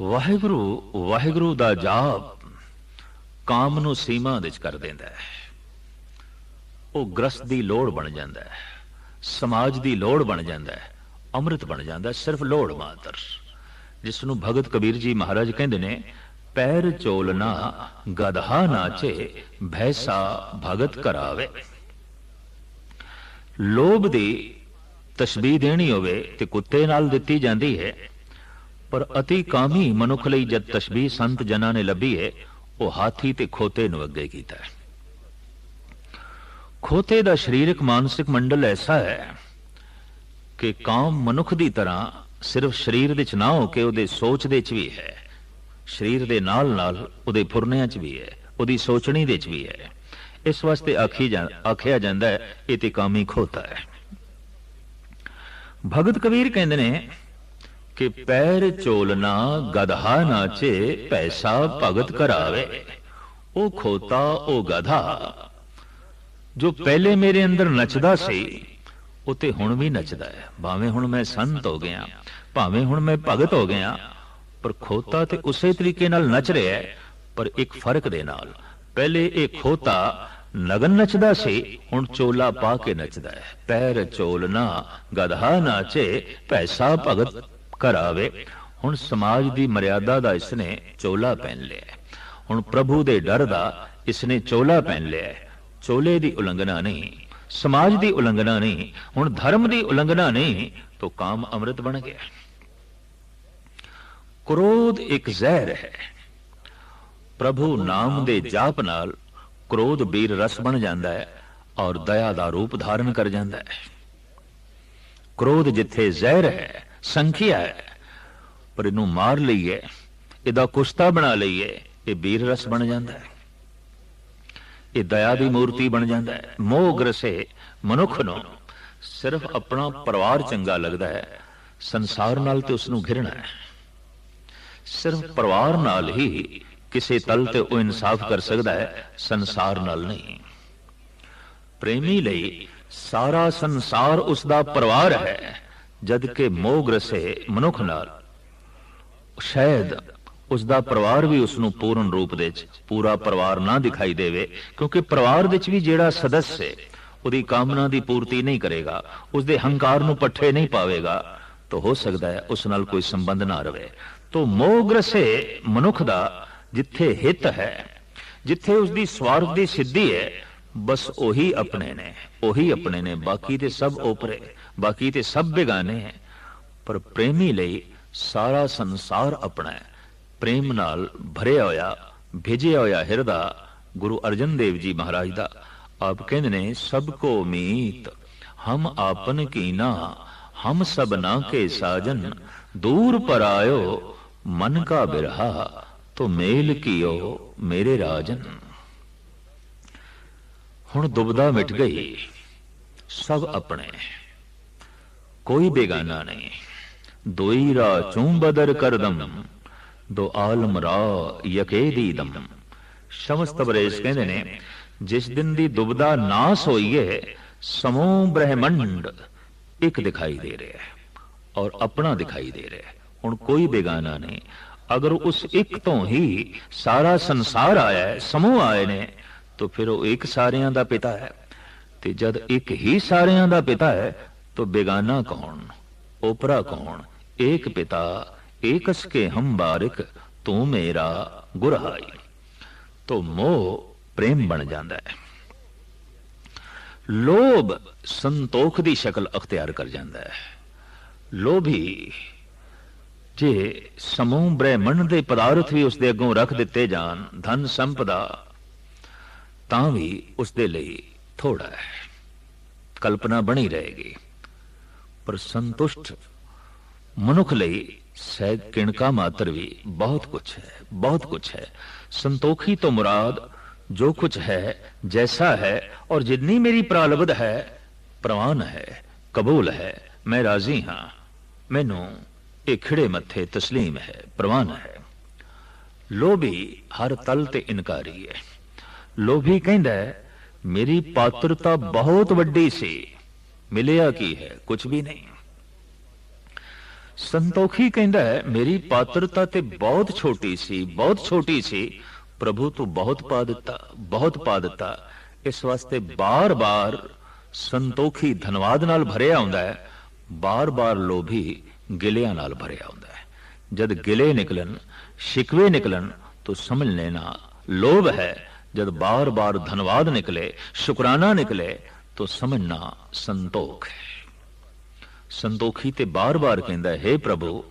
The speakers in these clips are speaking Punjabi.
ਵਾਹਿਗੁਰੂ ਵਾਹਿਗੁਰੂ ਦਾ ਜਾਪ ਕਾਮ ਨੂੰ ਸੀਮਾ ਦੇ ਕਰ ਦਿੰਦਾ ਹੈ। ਉਹ ਗ੍ਰਸਤ ਦੀ ਲੋੜ ਬਣ ਜਾਂਦਾ ਹੈ, ਸਮਾਜ ਦੀ ਲੋੜ ਬਣ ਜਾਂਦਾ ਹੈ, ਅੰਮ੍ਰਿਤ ਬਣ ਜਾਂਦਾ ਸਿਰਫ ਲੋੜ ਮਾਤਰ। ਜਿਸ ਨੂੰ ਭਗਤ ਕਬੀਰ ਜੀ ਮਹਾਰਾਜ ਕਹਿੰਦੇ ਨੇ, ਪੈਰ ਚੋਲਨਾ ਗਧਾ ਨਾਚੇ ਭੈਸਾ ਭਗਤ ਕਰਾਵੇ। ਲੋਭ ਦੀ ਤਸ਼ਬੀਹ ਦੇਣੀ ਹੋਵੇ ਤੇ ਕੁੱਤੇ ਨਾਲ ਦਿੱਤੀ ਜਾਂਦੀ ਹੈ। ਪਰ ਅਤੀ ਕਾਮੀ ਮਨੁੱਖ ਲਈ ਜਦ ਤਸ਼ਬੀਹ ਸੰਤ ਜਨਾਂ ਨੇ ਲੱਭੀ ਹੈ ਉਹ ਹਾਥੀ ਤੇ ਖੋਤੇ ਨੂੰ ਅੱਗੇ ਕੀਤਾ ਹੈ। ਖੋਤੇ ਦਾ ਸਰੀਰਕ ਮਾਨਸਿਕ ਮੰਡਲ ਐਸਾ ਹੈ ਕਿ ਕਾਮ ਮਨੁੱਖ ਦੀ ਤਰ੍ਹਾਂ ਸਿਰਫ ਸਰੀਰ ਵਿੱਚ ਨਾ ਹੋ ਕੇ ਉਹਦੇ ਸੋਚ ਦੇ ਵਿੱਚ ਵੀ ਹੈ। ਸਰੀਰ ਦੇ ਨਾਲ ਨਾਲ ਉਹਦੇ ਫੁਰਨਿਆਂ ਚ ਵੀ ਹੈ, ਉਹਦੀ ਸੋਚਣੀ ਦੇ ਚ ਵੀ ਹੈ। ਇਸ ਵਾਸਤੇ ਆਖੀ ਜਾਂ, ਆਖਿਆ ਜਾਂਦਾ ਹੈ, ਇਹ ਤੇ ਕਾਮੀ ਖੋਤਾ ਹੈ। ਭਗਤ ਕਬੀਰ ਕਹਿੰਦੇ ਨੇ ਕਿ ਪੈਰ ਚੋਲਨਾ ਗਧਾ ਨਾਚੇ ਪੈਸਾ ਭਗਤ ਕਰਾਵੇ। ਉਹ ਖੋਤਾ, ਉਹ ਗਧਾ। ਜੋ ਪਹਿਲੇ ਮੇਰੇ ਅੰਦਰ ਨੱਚਦਾ ਸੀ, ਉਹ ਤੇ ਹੁਣ ਵੀ ਨੱਚਦਾ ਹੈ। ਭਾਵੇਂ ਹੁਣ ਮੈਂ ਸੰਤ ਹੋ ਗਿਆ, ਭਾਵੇਂ ਹੁਣ ਮੈਂ ਭਗਤ ਹੋ ਗਿਆ, ਪਰ ਖੋਤਾ ਤੇ ਉਸੇ ਤਰੀਕੇ ਨਾਲ ਨੱਚ ਰਿਹਾ ਹੈ, ਪਰ ਇੱਕ ਫ਼ਰਕ ਦੇ ਨਾਲ। ਪਹਿਲੇ ਇਹ ਖੋਤਾ ਨਗਨ ਨੱਚਦਾ ਸੀ, ਹੁਣ ਚੋਲਾ ਪਾ ਕੇ ਨੱਚਦਾ ਹੈ। ਪੈਰ ਚੋਲਨਾ ਗਧਾ ਨਾਚੇ ਪੈਸਾ ਭਗਤ ਘਰ ਆਵੇ, ਹੁਣ ਸਮਾਜ ਦੀ ਮਰਿਆਦਾ ਦਾ ਇਸਨੇ ਚੋਲਾ ਪਹਿਨ ਲਿਆ ਹੁਣ ਪ੍ਰਭੂ ਦੇ ਡਰ ਦਾ ਇਸਨੇ ਚੋਲਾ ਪਹਿਨ ਲਿਆ ਚੋਲੇ ਦੀ ਉਲੰਘਣਾ ਨਹੀਂ, ਸਮਾਜ ਦੀ ਉਲੰਘਣਾ ਨਹੀਂ, ਹੁਣ ਧਰਮ ਦੀ ਉਲੰਘਣਾ ਨਹੀਂ, ਤਾਂ ਕਾਮ ਅੰਮ੍ਰਿਤ ਬਣ ਗਿਆ। ਕ੍ਰੋਧ ਇੱਕ ਜ਼ਹਿਰ ਹੈ। ਪ੍ਰਭੂ ਨਾਮ ਦੇ ਜਾਪ ਨਾਲ ਕ੍ਰੋਧ ਬੀਰ ਰਸ ਬਣ ਜਾਂਦਾ ਹੈ ਔਰ ਦਇਆ ਦਾ ਰੂਪ ਧਾਰਨ ਕਰ ਜਾਂਦਾ ਹੈ। ਕ੍ਰੋਧ ਜਿੱਥੇ ਜ਼ਹਿਰ ਹੈ ਸੰਖਿਆ ਹੈ, ਪਰ ਇਹਨੂੰ ਮਾਰ ਲਈਏ, ਇਹਦਾ ਕੁਸ਼ਤਾ ਬਣਾ ਲਈਏ, ਇਹ ਬੀਰ ਰਸ ਬਣ ਜਾਂਦਾ ਹੈ। ਇਹ ਦਇਆ ਦੀ ਮੂਰਤੀ ਬਣ ਜਾਂਦਾ ਹੈ। ਮੋਹ ਗ੍ਰਸੇ ਮਨੁੱਖ ਨੂੰ ਸਿਰਫ ਆਪਣਾ ਪਰਿਵਾਰ ਚੰਗਾ ਲੱਗਦਾ ਹੈ, ਸੰਸਾਰ ਨਾਲ ਤੇ ਉਸ ਨੂੰ ਘਿਰਣਾ ਹੈ। ਸਿਰਫ ਪਰਿਵਾਰ ਨਾਲ ਹੀ ਕਿਸੇ ਤਲ ਤੇ ਉਹ ਇਨਸਾਫ ਕਰ ਸਕਦਾ ਹੈ, ਸੰਸਾਰ ਨਾਲ ਨਹੀਂ। ਪ੍ਰੇਮੀ ਲਈ ਸਾਰਾ ਸੰਸਾਰ ਉਸ ਦਾ ਪਰਿਵਾਰ ਹੈ। ਜਦ ਕਿ ਮੋਹ ਗ੍ਰਸੇ ਮਨੁੱਖ ਨਾਲ। ਸ਼ਾਇਦ ਉਸ ਦਾ ਪਰਿਵਾਰ ਵੀ ਉਸ ਨੂੰ ਪੂਰਨ ਰੂਪ ਦੇ ਵਿੱਚ ਪੂਰਾ ਪਰਿਵਾਰ ਨਾ ਦਿਖਾਈ ਦੇਵੇ, ਕਿਉਂਕਿ ਪਰਿਵਾਰ ਵਿੱਚ ਵੀ ਜਿਹੜਾ ਸਦੱਸ ਹੈ ਉਹਦੀ ਕਾਮਨਾ ਦੀ ਪੂਰਤੀ ਨਹੀਂ ਕਰੇਗਾ ਉਸ ਦੇ ਹੰਕਾਰ ਨੂੰ ਪੱਠੇ ਨਹੀਂ ਪਾਵੇਗਾ, ਤਾਂ ਹੋ ਸਕਦਾ ਹੈ ਉਸ ਨਾਲ ਕੋਈ ਸੰਬੰਧ ਨਾ ਰਵੇ। ਤੋ ਮੋਹ ਗ੍ਰਸੇ ਮਨੁੱਖ ਦਾ ਜਿੱਥੇ ਹਿੱਤ ਹੈ, ਜਿੱਥੇ ਉਸ ਦੀ ਸਵਾਰਥ ਦੀ ਸਿੱਧੀ ਹੈ, ਬਸ ਉਹੀ ਆਪਣੇ ਨੇ, ਉਹੀ ਆਪਣੇ ਨੇ, ਬਾਕੀ ਤੇ ਸਭ ਓਪਰੇ। ਬਾਕੀ ਤੇ ਸਭ ਬੇਗਾਨੇ ਹੈ, ਪਰ ਪ੍ਰੇਮੀ ਲਈ ਸਾਰਾ ਸੰਸਾਰ ਆਪਣਾ ਹੈ। ਪ੍ਰੇਮ ਨਾਲ ਭਰਿਆ ਹੋਇਆ, ਭੇਜਿਆ ਹੋਇਆ ਹਿਰਦਾ ਗੁਰੂ ਅਰਜਨ ਦੇਵ ਜੀ ਮਹਾਰਾਜ ਦਾ। ਆਪ ਕਹਿੰਦੇ ਨੇ, ਸਭ ਕੋ ਮੀਤ, ਹਮ ਆਪਨ ਕੀਨਾ ਹਮ ਸਭਨਾ ਕੇ ਸਾਜਨ, ਦੂਰ ਪਰ ਆਇਓ ਮਨ ਕਾ ਬਿਰਹਾ, ਤੋ ਮੇਲ ਕੀਓ ਮੇਰੇ ਰਾਜਨ। ਹੁਣ ਦੁਬਦਾ ਮਿਟ ਗਈ, ਸਭ ਆਪਣੇ ਕੋਈ ਬੇਗਾਨਾ ਨਹੀਂ ਦੋਈ ਰਾ ਚੂੰ ਬਦਰ ਕਰਦਮ ਦੋ ਆਲਮ ਰਾ ਯਕੇ ਦੀਦਮ ਸ਼ਮਸ ਤਬਰੇਜ਼ ਕਹਿੰਦੇ ਨੇ ਜਿਸ ਦਿਨ ਦੀ ਦੁਬਦਾ ਨਾਸ ਹੋਈਏ ਸਮੂਹ ਬ੍ਰਹਿਮੰਡ ਇੱਕ ਦਿਖਾਈ ਦੇ ਰਿਹਾ ਹੈ ਔਰ ਆਪਣਾ ਦਿਖਾਈ ਦੇ ਰਿਹਾ ਹੈ ਹੁਣ ਕੋਈ ਬੇਗਾਨਾ ਨਹੀਂ ਅਗਰ ਉਸ ਇੱਕ ਤੋਂ ਹੀ ਸਾਰਾ ਸੰਸਾਰ ਆਇਆ ਹੈ ਸਮੂਹ ਆਏ ਨੇ ਤਾਂ ਫਿਰ ਉਹ ਇੱਕ ਸਾਰਿਆਂ ਦਾ ਪਿਤਾ ਹੈ ਤੇ ਜਦ ਇੱਕ ਹੀ ਸਾਰਿਆਂ ਦਾ ਪਿਤਾ ਹੈ ਤਾਂ ਬੇਗਾਨਾ ਕੌਣ? ਓਪਰਾ ਕੌਣ? ਏਕ ਪਿਤਾ, ਏਕਸ ਕੇ ਹਮ ਬਾਰਿਕ, ਤੂੰ ਮੇਰਾ ਗੁਰਹਾਈ। ਤੋ ਮੋਹ ਪ੍ਰੇਮ ਬਣ ਜਾਂਦਾ ਹੈ। ਲੋਭ ਸੰਤੋਖ ਦੀ ਸ਼ਕਲ ਅਖਤਿਆਰ ਕਰ ਜਾਂਦਾ ਹੈ। ਲੋਭੀ ਜੇ ਸਮੂਹ ਬ੍ਰਹਿਮੰਡ ਦੇ ਪਦਾਰਥ ਵੀ ਉਸ ਦੇ ਅੱਗੋਂ ਰੱਖ ਦਿੱਤੇ ਜਾਣ, ਧਨ ਸੰਪਦਾ, ਤਾਂ ਵੀ ਉਸ ਦੇ ਲਈ ਥੋੜਾ ਹੈ। ਕਲਪਨਾ ਬਣੀ ਰਹੇਗੀ। ਪਰ ਸੰਤੁਸ਼ਟ ਮਨੁੱਖ ਲਈ ਸਹਿਜ ਕਿਣਕਾ ਮਾਤਰ ਵੀ ਬਹੁਤ ਕੁਝ ਹੈ, ਬਹੁਤ ਕੁਝ ਹੈ। ਸੰਤੋਖੀ ਤੋਂ ਮੁਰਾਦ ਜੋ ਕੁਝ ਹੈ, ਜੈਸਾ ਹੈ ਔਰ ਜਿੰਨੀ ਮੇਰੀ ਪ੍ਰਾਲਬਧ ਹੈ, ਪ੍ਰਵਾਨ ਹੈ, ਕਬੂਲ ਹੈ, ਮੈਂ ਰਾਜ਼ੀ ਹਾਂ। ਮੈਨੂੰ ਇਹ ਖਿੜੇ ਮੱਥੇ ਤਸਲੀਮ ਹੈ, ਪ੍ਰਵਾਨ ਹੈ। ਲੋਭੀ ਹਰ ਤਲ ਤੇ ਇਨਕਾਰੀ ਹੈ। ਲੋਭੀ ਕਹਿੰਦਾ ਮੇਰੀ ਪਾਤਰਤਾ ਬਹੁਤ ਵੱਡੀ ਸੀ। ਮਿਲਿਆ ਕੀ ਹੈ ਕੁਝ ਵੀ ਨਹੀਂ ਸੰਤੋਖੀ ਕਹਿੰਦਾ ਹੈ ਮੇਰੀ ਪਾਤਰਤਾ ਤੇ ਬਹੁਤ ਛੋਟੀ ਸੀ ਬਹੁਤ ਛੋਟੀ ਸੀ ਪ੍ਰਭੂ ਤੂੰ ਬਹੁਤ ਪਾ ਦਿੱਤਾ ਬਹੁਤ ਪਾ ਦਿੱਤਾ ਇਸ ਵਾਸਤੇ ਬਾਰ-ਬਾਰ ਸੰਤੋਖੀ ਧੰਨਵਾਦ ਨਾਲ ਭਰਿਆ ਹੁੰਦਾ ਹੈ ਬਾਰ-ਬਾਰ ਲੋਭੀ ਗਿਲਿਆਂ ਨਾਲ ਭਰਿਆ ਹੁੰਦਾ ਹੈ ਜਦ ਗਿਲੇ ਨਿਕਲਣ ਸ਼ਿਕਵੇ ਨਿਕਲਣ ਤੋ ਸਮਝ ਲੈਣਾ ਲੋਭ ਹੈ ਜਦ ਬਾਰ-ਬਾਰ ਧੰਨਵਾਦ ਨਿਕਲੇ ਸ਼ੁਕਰਾਨਾ ਨਿਕਲੇ तो समझना संतोख है संतोखी ते बार बार कहता है हे प्रभु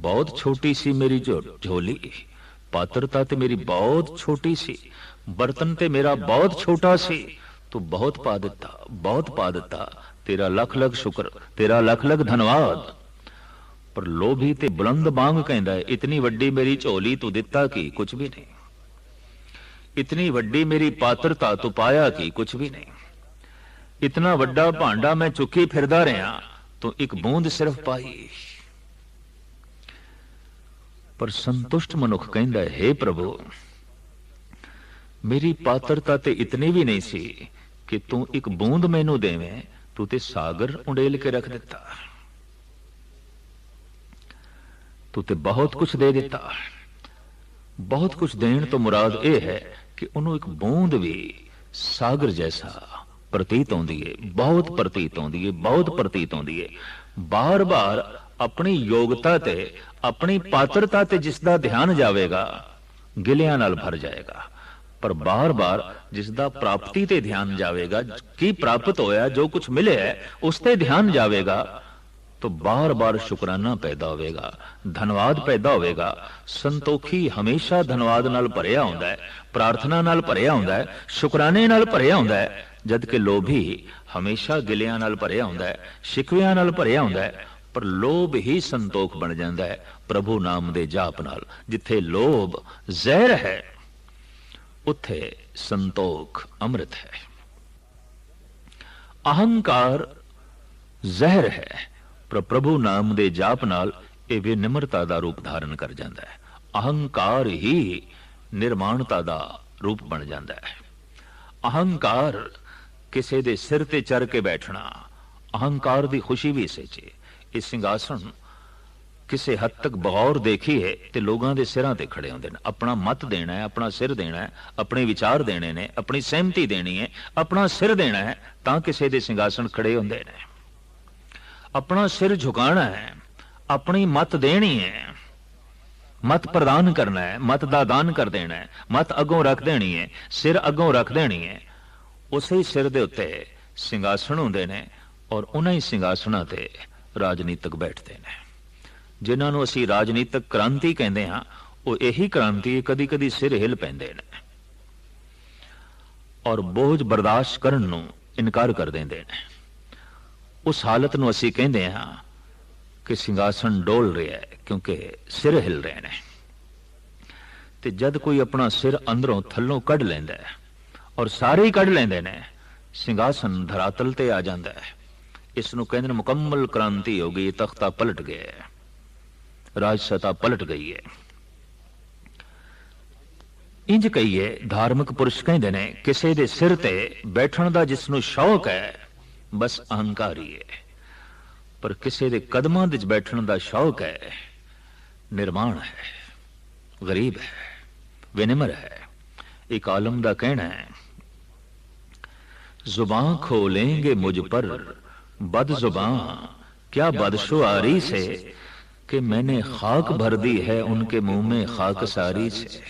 बहुत छोटी सी मेरी जो झोली पात्रता ते मेरी बहुत छोटी सी बर्तन ते मेरा बहुत छोटा सी तू बहुत पा दिता बहुत पा दिता तेरा लख लख शुक्र तेरा लख लख धन्यवाद ਪਰ ਲੋਭੀ ਤੇ ਬੁਲੰਦ ਬਾਂਗ ਕਹਿੰਦਾ ਹੈ ਇਤਨੀ ਵੱਡੀ ਮੇਰੀ ਝੋਲੀ ਤੂੰ ਦਿੱਤਾ ਕੀ ਕੁਝ ਵੀ ਨਹੀਂ ਇਤਨੀ ਵੱਡੀ ਮੇਰੀ ਪਾਤਰਤਾ ਤੂੰ ਪਾਇਆ ਕੀ ਕੁਝ ਵੀ ਨਹੀਂ ਇਤਨਾ ਵੱਡਾ ਭਾਂਡਾ ਮੈਂ ਚੁੱਕੀ ਫਿਰਦਾ ਰਿਹਾ ਤੂੰ ਇੱਕ ਬੂੰਦ ਸਿਰਫ ਪਾਈ ਪਰ ਸੰਤੁਸ਼ਟ ਮਨੁੱਖ ਕਹਿੰਦਾ ਹੈ ਪ੍ਰਭੂ ਮੇਰੀ ਪਾਤਰਤਾ ਤੇ ਇਤਨੀ ਵੀ ਨਹੀਂ ਸੀ ਕਿ ਤੂੰ ਇੱਕ ਬੂੰਦ ਮੈਨੂੰ ਦੇਵੇਂ ਤੂੰ ਤੇ ਸਾਗਰ ਉਡੇਲ ਕੇ ਰੱਖ ਦਿੱਤਾ ਤੂੰ ਤੇ ਬਹੁਤ ਕੁਝ ਦੇ ਦਿੱਤਾ ਬਹੁਤ ਕੁਝ ਦੇਣ ਤੋਂ ਮੁਰਾਦ ਇਹ ਹੈ ਕਿ ਉਹਨੂੰ ਇੱਕ ਬੂੰਦ ਵੀ ਸਾਗਰ ਜੈਸਾ ਪ੍ਰਤੀਤ ਹੁੰਦੀ ਹੈ ਬਹੁਤ ਪ੍ਰਤੀਤ ਹੁੰਦੀ ਹੈ ਬਹੁਤ ਪ੍ਰਤੀਤ ਹੁੰਦੀ ਹੈ ਬਾਰ-ਬਾਰ ਆਪਣੀ ਯੋਗਤਾ ਤੇ ਆਪਣੀ ਪਾਤਰਤਾ ਤੇ ਜਿਸ ਦਾ ਧਿਆਨ ਜਾਵੇਗਾ ਗਿਲਿਆਂ ਨਾਲ ਭਰ ਜਾਏਗਾ ਪਰ ਬਾਰ-ਬਾਰ ਜਿਸ ਦਾ ਪ੍ਰਾਪਤੀ ਤੇ ਧਿਆਨ ਜਾਵੇਗਾ ਕੀ ਪ੍ਰਾਪਤ ਹੋਇਆ ਜੋ ਕੁਝ ਮਿਲਿਆ ਉਸ ਤੇ ਧਿਆਨ ਜਾਵੇਗਾ तो बार बार शुक्राना पैदा होवेगा धनवाद पैदा होवेगा संतोखी हमेशा धनवाद नाल भरिया ਹੁੰਦਾ ਹੈ ਪ੍ਰਾਰਥਨਾ ਨਾਲ ਭਰਿਆ ਹੁੰਦਾ ਹੈ ਸ਼ੁਕਰਾਨੇ ਨਾਲ ਭਰਿਆ ਹੁੰਦਾ ਹੈ ਜਦ ਕਿ ਲੋਭੀ ਹਮੇਸ਼ਾ ਗਿਲਿਆਂ ਨਾਲ ਭਰਿਆ ਹੁੰਦਾ ਹੈ ਸ਼ਿਕਵਿਆਂ ਨਾਲ ਭਰਿਆ ਹੁੰਦਾ ਹੈ, ਪਰ ਲੋਭ ਹੀ ਸੰਤੋਖ ਬਣ ਜਾਂਦਾ ਹੈ ਪ੍ਰਭੂ ਨਾਮ ਦੇ ਜਾਪ ਨਾਲ, ਜਿੱਥੇ ਲੋਭ ਜ਼ਹਿਰ ਹੈ, ਉੱਥੇ ਸੰਤੋਖ ਅੰਮ੍ਰਿਤ ਹੈ। ਅਹੰਕਾਰ ਜ਼ਹਿਰ ਹੈ, ਪਰ ਪ੍ਰਭੂ ਨਾਮ ਦੇ ਜਾਪ ਨਾਲ ਇਹ ਵਿਨਮਰਤਾ ਦਾ ਰੂਪ ਧਾਰਨ ਕਰ ਜਾਂਦਾ ਹੈ। ਅਹੰਕਾਰ ਹੀ ਨਿਰਮਾਣਤਾ ਦਾ ਰੂਪ ਬਣ ਜਾਂਦਾ ਹੈ। ਅਹੰਕਾਰ ਕਿਸੇ ਦੇ ਸਿਰ ਤੇ ਚੜ ਕੇ ਬੈਠਣਾ। ਅਹੰਕਾਰ ਦੀ ਖੁਸ਼ੀ ਵੀ ਇਸੇ 'ਚ ਇਹ ਸਿੰਘਾਸਣ ਕਿਸੇ ਹੱਦ ਤੱਕ ਬਗੌਰ ਦੇਖੀਏ ਤੇ ਲੋਕਾਂ ਦੇ ਸਿਰਾਂ ਤੇ ਖੜੇ ਹੁੰਦੇ ਨੇ। ਆਪਣਾ ਮਤ ਦੇਣਾ ਹੈ, ਆਪਣਾ ਸਿਰ ਦੇਣਾ ਹੈ, ਆਪਣੇ ਵਿਚਾਰ ਦੇਣੇ ਨੇ, ਆਪਣੀ ਸਹਿਮਤੀ ਦੇਣੀ ਹੈ, ਆਪਣਾ ਸਿਰ ਦੇਣਾ ਹੈ, ਤਾਂ ਕਿਸੇ ਦੇ ਸਿੰਘਾਸਣ ਖੜੇ ਹੁੰਦੇ ਨੇ। ਆਪਣਾ ਸਿਰ ਝੁਕਾਣਾ ਹੈ, ਆਪਣੀ ਮਤ ਦੇਣੀ ਹੈ, ਮਤ ਪ੍ਰਦਾਨ ਕਰਨਾ ਹੈ, ਮਤ ਦਾ ਦਾਨ ਕਰ ਦੇਣਾ ਹੈ, ਮਤ ਅੱਗੋਂ ਰੱਖ ਦੇਣੀ ਹੈ, ਸਿਰ ਅੱਗੋਂ ਰੱਖ ਦੇਣੀ ਹੈ ਉਸੇ ਸਿਰ ਦੇ ਉੱਤੇ ਸਿੰਘਾਸਣ ਹੁੰਦੇ ਨੇ ਔਰ ਉਹਨਾਂ ਹੀ ਸਿੰਘਾਸਣਾਂ ਤੇ ਰਾਜਨੀਤਿਕ ਬੈਠਦੇ ਨੇ। ਜਿਨ੍ਹਾਂ ਨੂੰ ਅਸੀਂ ਰਾਜਨੀਤਿਕ ਕ੍ਰਾਂਤੀ ਕਹਿੰਦੇ ਹਾਂ, ਉਹ ਇਹੀ ਕ੍ਰਾਂਤੀ ਕਦੀ-ਕਦੀ ਸਿਰ ਹਿਲ ਪੈਂਦੇ ਨੇ ਔਰ ਬੋਝ ਬਰਦਾਸ਼ਤ ਕਰਨ ਨੂੰ ਇਨਕਾਰ ਕਰ ਦਿੰਦੇ ਨੇ। ਉਸ ਹਾਲਤ ਨੂੰ ਅਸੀਂ ਕਹਿੰਦੇ ਹਾਂ ਕਿ ਸਿੰਘਾਸਣ ਡੋਲ ਰਿਹਾ ਹੈ ਕਿਉਂਕਿ ਸਿਰ ਹਿਲ ਰਹੇ ਨੇ। ਤੇ ਜਦ ਕੋਈ ਆਪਣਾ ਸਿਰ ਅੰਦਰੋਂ ਥੱਲੋਂ ਕੱਢ ਲੈਂਦਾ ਹੈ ਔਰ ਸਾਰੇ ਹੀ ਕੱਢ ਲੈਂਦੇ ਨੇ। ਸਿੰਘਾਸਣ ਧਰਾਤਲ ਤੇ ਆ ਜਾਂਦਾ ਹੈ। ਇਸ ਨੂੰ ਕਹਿੰਦੇ ਨੇ ਮੁਕੰਮਲ ਕ੍ਰਾਂਤੀ ਹੋ ਗਈ, ਤਖਤਾ ਪਲਟ ਗਿਆ ਰਾਜ ਸਤਾ ਪਲਟ ਗਈ ਹੈ। ਇੰਜ ਕਹੀਏ, ਧਾਰਮਿਕ ਪੁਰਸ਼ ਕਹਿੰਦੇ ਨੇ, ਕਿਸੇ ਦੇ ਸਿਰ ਤੇ ਬੈਠਣ ਦਾ ਜਿਸ ਨੂੰ ਸ਼ੌਕ ਹੈ, ਬਸ ਅਹੰਕਾਰੀ ਹੈ। ਪਰ ਕਿਸੇ ਦੇ ਕਦਮਾਂ ਵਿੱਚ ਬੈਠਣ ਦਾ ਸ਼ੌਕ ਹੈ, ਨਿਰਮਾਣ ਹੈ। ਗਰੀਬ ਹੈ, ਵਿਨਮਰ ਹੈ। ਇੱਕ ਆਲਮ ਦਾ ਕਹਿਣਾ ਹੈ जुबां खोलेंगे मुझ पर बद जुबां क्या बदशुआरी से कि मैंने खाक भर दी है उनके मुंह में खाक सारी से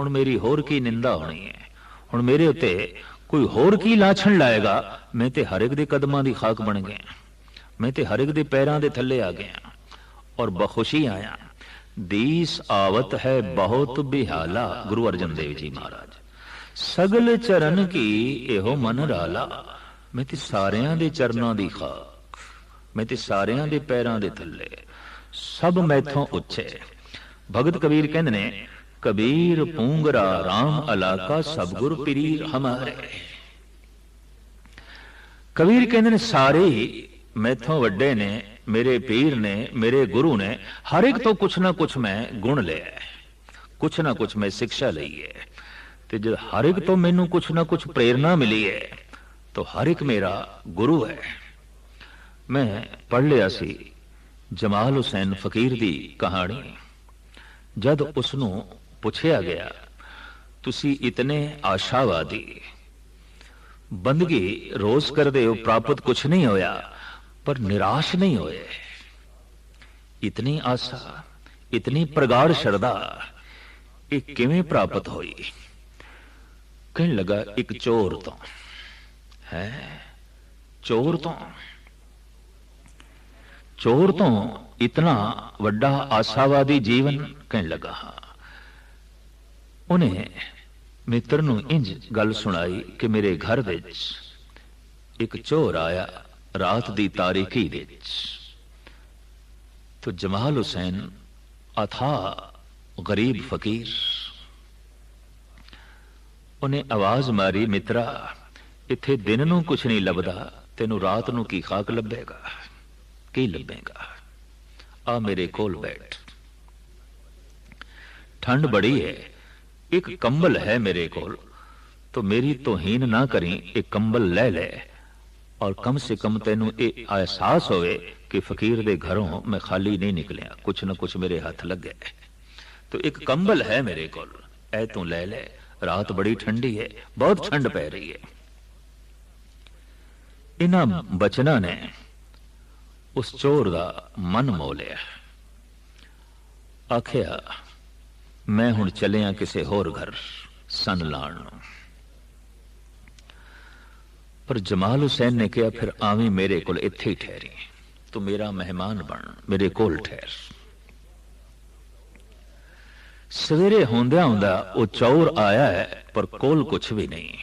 ਹੁਣ ਮੇਰੀ ਹੋਰ ਕੀ ਨਿੰਦਾ ਹੋਣੀ ਹੈ? ਹੁਣ ਮੇਰੇ ਉੱਤੇ ਕੋਈ ਹੋਰ ਕੀ ਲਾਛਣ ਲਾਏਗਾ? ਮੈਂ ਤੇ ਹਰ ਇੱਕ ਦੇ ਕਦਮਾਂ ਦੀ ਖਾਕ ਬਣ ਗਿਆ। ਮੈਂ ਤੇ ਹਰ ਇੱਕ ਦੇ ਪੈਰਾਂ ਦੇ ਥੱਲੇ ਆ ਗਿਆ। ਔਰ ਬਖੁਸ਼ੀ ਆਇਆ। ਦੀਸ ਆਵਤ ਹੈ ਬਹੁਤ ਬਿਹਾਲਾ, ਗੁਰੂ ਅਰਜਨ ਦੇਵ ਜੀ ਮਹਾਰਾਜ। ਸਗਲ ਚਰਨ ਕੀ ਇਹੋ ਮਨ ਰਾਲਾ? ਮੈਂ ਤੇ ਸਾਰਿਆਂ ਦੇ ਚਰਨਾਂ ਦੀ ਖਾਕ। ਮੈਂ ਤੇ ਸਾਰਿਆਂ ਦੇ ਪੈਰਾਂ ਦੇ ਥੱਲੇ। ਸਭ ਮੈਥੋਂ ਉੱਚੇ। ਭਗਤ ਕਬੀਰ ਕਹਿੰਦੇ ਨੇ, ਕਬੀਰ ਪੂੰਗਰਾ RAM ਅਲਾਕਾ ਸਭ ਪੀਰ ਹਮਾਰੇ। ਕਬੀਰ ਕਹਿੰਦੇ ਨੇ, ਸਾਰੇ ਮੈਥੋਂ ਵੱਡੇ ਨੇ, ਮੇਰੇ ਪੀਰ ਨੇ, ਮੇਰੇ ਗੁਰੂ ਨੇ, ਹਰ ਇੱਕ ਤੋਂ ਕੁਛ ਨਾ ਕੁਛ ਮੈਂ ਗੁਣ ਲਿਆ। ਕੁਛ ਨਾ ਕੁਛ ਮੈਂ ਸਿੱਖਿਆ ਲਈ ਹੈ। ਤੇ ਜਦ ਹਰ ਇੱਕ ਤੋਂ ਮੈਨੂੰ ਕੁਛ ਨਾ ਕੁਛ ਪ੍ਰੇਰਣਾ ਮਿਲੀ ਹੈ, ਤਾਂ ਹਰ ਇੱਕ ਮੇਰਾ ਗੁਰੂ ਹੈ। ਮੈਂ ਪੜ੍ਹ ਲਿਆ ਸੀ ਜਮਾਲ ਹੁਸੈਨ ਫਕੀਰ ਦੀ ਕਹਾਣੀ। ਜਦ ਉਸ ਨੂੰ ਪੁੱਛਿਆ ਗਿਆ, ਤੁਸੀਂ ਇਤਨੇ ਆਸ਼ਾਵਾਦੀ, ਬੰਦਗੀ ਰੋਜ਼ ਕਰਦੇ ਹੋ, ਪ੍ਰਾਪਤ ਕੁਛ ਨਹੀਂ ਹੋਇਆ, ਪਰ ਨਿਰਾਸ਼ ਨਹੀਂ ਹੋਏ। ਇਤਨੀ ਆਸਾ, ਇਤਨੀ ਪ੍ਰਗਾੜ ਸ਼ਰਧਾ, ਇਹ ਕਿਵੇਂ ਪ੍ਰਾਪਤ ਹੋਈ? ਕਹਿਣ ਲੱਗਾ, ਇੱਕ ਚੋਰ ਤੋਂ। ਹੈ? ਚੋਰ ਤੋਂ? ਚੋਰ ਤੋਂ ਇਤਨਾ ਵੱਡਾ ਆਸਾਵਾਦੀ ਜੀਵਨ ਕਹਿਣ ਲੱਗਾ ਉਹਨੇ ਮਿੱਤਰ ਨੂੰ ਇੰਜ ਗੱਲ ਸੁਣਾਈ ਕਿ ਮੇਰੇ ਘਰ ਵਿੱਚ ਇੱਕ ਚੋਰ ਆਇਆ ਰਾਤ ਦੀ ਤਾਰੀਖੀ ਵਿੱਚ। ਤੋ ਜਮਾਲ ਹੁਸੈਨ ਅਥਾ ਗਰੀਬ ਫਕੀਰ। ਉਹਨੇ ਆਵਾਜ਼ ਮਾਰੀ, ਮਿੱਤਰਾ, ਇੱਥੇ ਦਿਨ ਨੂੰ ਕੁਝ ਨਹੀਂ ਲੱਭਦਾ, ਤੈਨੂੰ ਰਾਤ ਨੂੰ ਕੀ ਖਾਕ ਲੱਭੇਗਾ? ਕੀ ਲੱਭੇਗਾ? ਆ ਮੇਰੇ ਕੋਲ ਬੈਠ। ਠੰਡ ਬੜੀ ਹੈ, ਇੱਕ ਕੰਬਲ ਹੈ ਮੇਰੇ ਕੋਲ। ਤੋ ਮੇਰੀ ਤੋਹੀਨ ਨਾ ਕਰੀ ਇਹ ਕੰਬਲ ਲੈ ਲੈ। ਔਰ ਕਮ ਸੇ ਕਮ ਤੈਨੂੰ ਇਹ ਅਹਿਸਾਸ ਹੋਵੇ ਕਿ ਫਕੀਰ ਦੇ ਘਰੋਂ ਮੈਂ ਖਾਲੀ ਨਹੀਂ ਨਿਕਲਿਆ, ਕੁਛ ਨਾ ਕੁਛ ਮੇਰੇ ਹੱਥ ਲੱਗਿਆ ਤੋ ਇੱਕ ਕੰਬਲ ਹੈ ਮੇਰੇ ਕੋਲ, ਐ ਤੂੰ ਲੈ ਲੈ। ਰਾਤ ਬੜੀ ਠੰਡੀ ਹੈ ਬਹੁਤ ਠੰਡ ਪੈ ਰਹੀ ਹੈ ਇਹਨਾਂ ਬਚਨਾਂ ਨੇ ਉਸ ਚੋਰ ਦਾ ਮਨ ਮੋਹ ਲਿਆ ਆਖਿਆ ਮੈਂ ਹੁਣ ਚੱਲਿਆ ਕਿਸੇ ਹੋਰ ਘਰ ਸਨ ਲਾਣ ਨੂੰ ਪਰ ਜਮਾਲ ਹੁਸੈਨ ਨੇ ਕਿਹਾ ਫਿਰ ਆਵੇਂ ਮੇਰੇ ਕੋਲ ਇੱਥੇ ਹੀ ਠਹਿਰੀ ਤੂੰ ਮੇਰਾ ਮਹਿਮਾਨ ਬਣ ਮੇਰੇ ਕੋਲ ਠਹਿਰ ਸਵੇਰੇ ਹੁੰਦਿਆਂ ਹੁੰਦਾ ਉਹ ਚੌਰ ਆਇਆ ਹੈ, ਪਰ ਕੋਲ ਕੁਛ ਵੀ ਨਹੀਂ।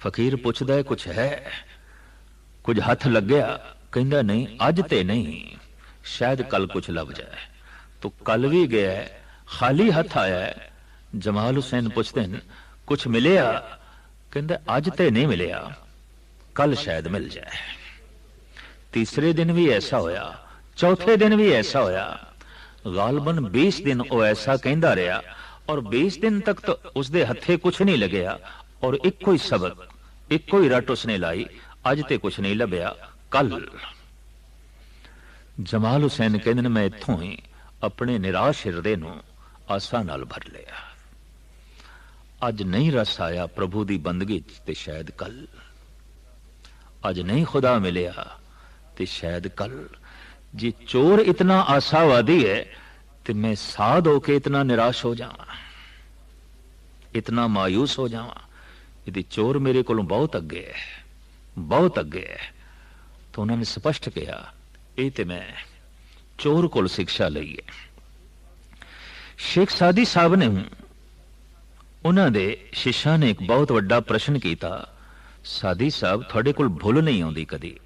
ਫਕੀਰ ਪੁੱਛਦਾ ਹੈ, ਕੁਛ ਹੈ? ਕੁਝ ਹੱਥ ਲੱਗਿਆ, ਕਹਿੰਦਾ, ਨਹੀਂ, ਅੱਜ ਤੇ ਨਹੀਂ, ਸ਼ਾਇਦ ਕੱਲ ਕੁਛ ਲੱਭ ਜਾਏ। ਤੋ ਕੱਲ ਵੀ ਗਿਆ ਖਾਲੀ ਹੱਥ ਆਇਆ ਜਮਾਲ ਹੁਸੈਨ ਪੁੱਛਦੇ ਨੇ ਕੁਛ ਮਿਲਿਆ? ਕਹਿੰਦਾ, ਅੱਜ ਤੇ ਨਹੀਂ ਮਿਲਿਆ ਕੱਲ ਸ਼ਾਇਦ ਮਿਲ ਜਾਏ। ਤੀਸਰੇ ਦਿਨ ਵੀ ਐਸਾ ਹੋਇਆ, ਚੌਥੇ ਦਿਨ ਵੀ ਐਸਾ ਹੋਇਆ। ਗਾਲਬਨ 20 ਦਿਨ ਉਹ ਐਸਾ ਕਹਿੰਦਾ ਰਿਹਾ ਔਰ 20 ਦਿਨ ਤੱਕ ਤਾਂ ਉਸਦੇ ਹੱਥੇ ਕੁਛ ਨਹੀਂ ਲੱਗਿਆ ਔਰ ਇੱਕੋ ਹੀ ਸਬਕ, ਇੱਕੋ ਹੀ ਰਟ ਉਸਨੇ ਲਾਈ, ਅੱਜ ਤੇ ਕੁਛ ਨਹੀਂ ਲੱਭਿਆ, ਕੱਲ। ਜਮਾਲ ਹੁਸੈਨ ਕਹਿੰਦੇ ਨੇ, ਮੈਂ ਇੱਥੋਂ ਹੀ ਆਪਣੇ ਨਿਰਾਸ਼ ਹਿਰਦੇ ਨੂੰ ਆਸਾ ਨਾਲ ਭਰ ਲਿਆ। ਅੱਜ ਨਹੀਂ ਰਸ ਆਇਆ ਪ੍ਰਭੂ ਦੀ ਬੰਦਗੀ ਤੇ ਸ਼ਾਇਦ ਕੱਲ। ਅੱਜ ਨਹੀਂ ਖੁਦਾ ਮਿਲਿਆ ਤੇ ਸ਼ਾਇਦ ਕੱਲ। ਜੇ ਚੋਰ ਇਤਨਾ ਆਸਾਵਾਦੀ ਹੈ ਤੇ ਮੈਂ ਸਾਧ ਹੋ ਕੇ ਇਤਨਾ ਨਿਰਾਸ਼ ਹੋ ਜਾਵਾਂ ਇਤਨਾ ਮਾਇੂਸ ਹੋ ਜਾਵਾਂ ਇਹਦੀ ਚੋਰ ਮੇਰੇ ਕੋਲੋਂ ਬਹੁਤ ਅੱਗੇ ਹੈ ਬਹੁਤ ਅੱਗੇ ਹੈ ਤਾਂ ਉਹਨਾਂ ਨੇ ਸਪਸ਼ਟ ਕਿਹਾ ਇਹ ਤੇ ਮੈਂ ਚੋਰ ਕੋਲ ਸਿੱਖਿਆ ਲਈ ਹੈ ਸ਼ੇਖ ਸਾਦੀ ਸਾਹਿਬ ਨੇ ਉਹਨਾਂ ਦੇ ਸ਼ਿਸ਼ਾ ਨੇ ਇੱਕ ਬਹੁਤ ਵੱਡਾ ਪ੍ਰਸ਼ਨ ਕੀਤਾ ਸਾਦੀ ਸਾਹਿਬ ਤੁਹਾਡੇ ਕੋਲ ਭੁੱਲ ਨਹੀਂ ਆਉਂਦੀ ਕਦੀ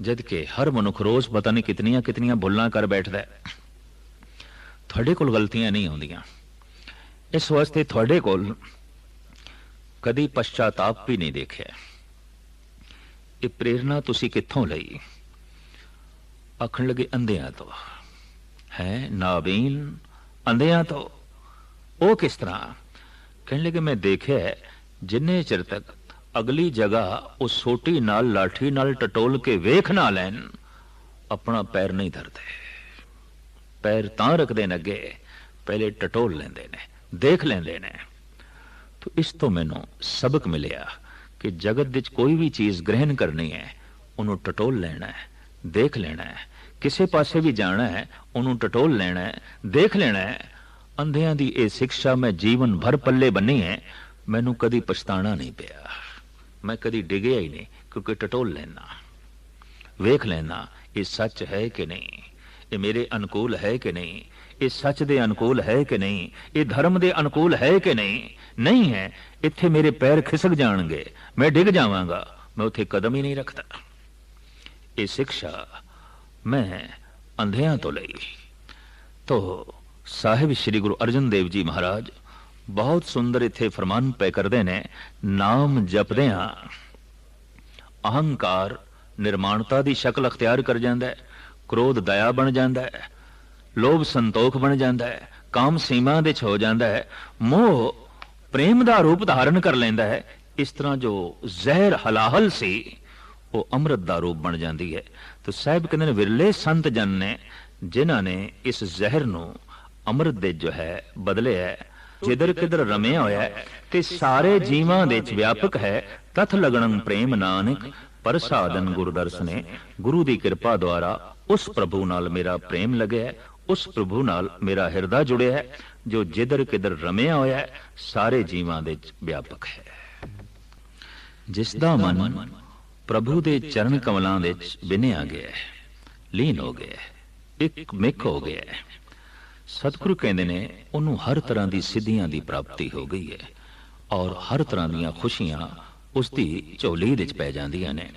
ਜਦ ਕਿ ਹਰ ਮਨੁੱਖ ਰੋਜ਼ ਪਤਾ ਨਹੀਂ ਕਿਤਨੀਆਂ ਕਿਤਨੀਆਂ ਭੁੱਲਾਂ ਕਰ ਬੈਠਦਾ ਹੈ। ਤੁਹਾਡੇ ਕੋਲ ਗਲਤੀਆਂ ਨਹੀਂ ਆਉਂਦੀਆਂ। ਇਸ ਵਾਸਤੇ ਤੁਹਾਡੇ ਕੋਲ ਕਦੀ ਪਛਤਾਤਾਪ ਵੀ ਨਹੀਂ ਦੇਖਿਆ। ਇਹ ਪ੍ਰੇਰਣਾ ਤੁਸੀਂ ਕਿੱਥੋਂ ਲਈ? ਆਖਣ ਲੱਗੇ, ਅੰਧਿਆਂ ਤੋਂ। ਹੈ ਨਾਬੀਨ ਅੰਧਿਆਂ ਤੋਂ। ਉਹ ਕਿਸ ਤਰ੍ਹਾਂ? ਕਹਿਣ ਲੱਗੇ, ਮੈਂ ਦੇਖਿਆ ਜਿੰਨੇ ਚਿਰ ਤੱਕ ਅਗਲੀ ਜਗ੍ਹਾ ਉਹ ਸੋਟੀ ਨਾਲ ਲਾਠੀ ਨਾਲ ਟਟੋਲ ਕੇ ਵੇਖ ਨਾ ਲੈਣ। ਆਪਣਾ ਪੈਰ ਨਹੀਂ ਧਰਦੇ। ਪੈਰ ਤਾਂ ਰੱਖਦੇ ਨੇ ਅੱਗੇ, ਪਹਿਲੇ ਟਟੋਲ ਲੈਂਦੇ ਨੇ, ਦੇਖ ਲੈਂਦੇ ਨੇ। ਤੋ ਇਸ ਤੋਂ ਮੈਨੂੰ ਸਬਕ ਮਿਲਿਆ ਕਿ ਜਗਤ ਵਿੱਚ ਕੋਈ ਵੀ ਚੀਜ਼ ਗ੍ਰਹਿਣ ਕਰਨੀ ਹੈ, ਉਹਨੂੰ ਟਟੋਲ ਲੈਣਾ ਹੈ, ਦੇਖ ਲੈਣਾ ਹੈ। ਕਿਸੇ ਪਾਸੇ ਵੀ ਜਾਣਾ ਹੈ, ਉਹਨੂੰ ਟਟੋਲ ਲੈਣਾ ਹੈ, ਦੇਖ ਲੈਣਾ ਹੈ। ਅੰਧਿਆਂ ਦੀ ਇਹ ਸਿੱਖਿਆ ਮੈਂ ਜੀਵਨ ਭਰ ਪੱਲੇ ਬੰਨੀ ਹੈ, ਮੈਨੂੰ ਕਦੀ ਪਛਤਾਣਾ ਨਹੀਂ ਪਿਆ। ਮੈਂ ਕਦੀ ਡਿਗਿਆ ਹੀ ਨਹੀਂ, ਕਿਉਂਕਿ ਟਟੋਲ ਲੈਣਾ ਵੇਖ ਲੈਣਾ ਇਹ ਸੱਚ ਹੈ ਕਿ ਨਹੀਂ? ਇਹ ਮੇਰੇ ਅਨੁਕੂਲ ਹੈ ਕਿ ਨਹੀਂ? ਇਹ ਸੱਚ ਦੇ ਅਨੁਕੂਲ ਹੈ ਕਿ ਨਹੀਂ? ਇਹ ਧਰਮ ਦੇ ਅਨੁਕੂਲ ਹੈ ਕਿ ਨਹੀਂ? ਨਹੀਂ ਹੈ, ਇੱਥੇ ਮੇਰੇ ਪੈਰ ਖਿਸਕ ਜਾਣਗੇ। ਮੈਂ ਡਿੱਗ ਜਾਵਾਂਗਾ, ਮੈਂ ਉੱਥੇ ਕਦਮ ਹੀ ਨਹੀਂ ਰੱਖਦਾ। ਇਹ ਸਿੱਖਿਆ ਮੈਂ ਅੰਧਿਆਂ ਤੋਂ ਲਈ। ਤੋ, ਸਾਹਿਬ ਸ੍ਰੀ ਗੁਰੂ ਅਰਜਨ ਦੇਵ ਜੀ ਮਹਾਰਾਜ ਬਹੁਤ ਸੁੰਦਰ ਇੱਥੇ ਫਰਮਾਨ ਪੈ ਕਰਦੇ ਨੇ, ਨਾਮ ਜਪਦਿਆਂ ਅਹੰਕਾਰ ਨਿਰਮਾਣਤਾ ਦੀ ਸ਼ਕਲ ਅਖਤਿਆਰ ਕਰ ਜਾਂਦਾ ਹੈ, ਕ੍ਰੋਧ ਦਇਆ ਬਣ ਜਾਂਦਾ ਹੈ, ਲੋਭ ਸੰਤੋਖ ਬਣ ਜਾਂਦਾ ਹੈ, ਕਾਮ ਸੀਮਾ ਦੇ ਹੋ ਜਾਂਦਾ ਹੈ, ਮੋਹ ਪ੍ਰੇਮ ਦਾ ਰੂਪ ਧਾਰਨ ਕਰ ਲੈਂਦਾ ਹੈ, ਇਸ ਤਰ੍ਹਾਂ ਜੋ ਜ਼ਹਿਰ ਹਲਾਹਲ ਸੀ, ਉਹ ਅੰਮ੍ਰਿਤ ਦਾ ਰੂਪ ਬਣ ਜਾਂਦੀ ਹੈ। ਤੇ ਸਾਹਿਬ ਕਹਿੰਦੇ ਨੇ, ਵਿਰਲੇ ਸੰਤ ਜਨ ਨੇ, ਜਿਨ੍ਹਾਂ ਨੇ ਇਸ ਜ਼ਹਿਰ ਨੂੰ ਅੰਮ੍ਰਿਤ ਦੇ ਜੋ ਹੈ ਬਦਲਿਆ ਹੈ ਜਿੱਧਰ ਕਿਧਰ ਰਮਿਆ ਹੋਇਆ ਤੇ ਸਾਰੇ ਜੀਵਾਂ ਦੇ ਵਿੱਚ ਵਿਆਪਕ ਹੈ, ਤਥ ਲਗਣੰ ਪ੍ਰੇਮ ਨਾਨਕ ਪਰਸਾਦਨ ਗੁਰੂ ਦਰਸ਼ਨੇ ਗੁਰੂ ਦੀ ਕਿਰਪਾ ਦੁਆਰਾ ਉਸ ਪ੍ਰਭੂ ਨਾਲ ਮੇਰਾ ਪ੍ਰੇਮ ਲੱਗਿਆ ਉਸ ਪ੍ਰਭੂ ਨਾਲ ਮੇਰਾ ਹਿਰਦਾ ਜੁੜਿਆ ਹੈ, ਜੋ ਜਿੱਧਰ ਕਿਧਰ ਰਮਿਆ ਹੋਇਆ ਹੈ, ਸਾਰੇ ਜੀਵਾਂ ਦੇ ਵਿੱਚ ਵਿਆਪਕ ਹੈ। ਜਿਸ ਦਾ ਮਨ ਪ੍ਰਭੂ ਦੇ ਚਰਨ ਕਮਲਾਂ ਦੇ ਵਿੱਚ ਬਿਨਿਆ ਗਿਆ ਹੈ, ਲੀਨ ਹੋ ਗਿਆ ਹੈ, ਇੱਕ ਮਿਕ ਹੋ ਗਿਆ ਹੈ। ਸਤਿਗੁਰੂ ਕਹਿੰਦੇ ਨੇ, ਉਹਨੂੰ ਹਰ ਤਰ੍ਹਾਂ ਦੀ ਸਿੱਧੀਆਂ ਦੀ ਪ੍ਰਾਪਤੀ ਹੋ ਗਈ ਹੈ ਔਰ ਹਰ ਤਰ੍ਹਾਂ ਦੀਆਂ ਖੁਸ਼ੀਆਂ ਉਸ ਦੀ ਝੋਲੀ ਵਿੱਚ ਪੈ ਜਾਂਦੀਆਂ ਨੇ।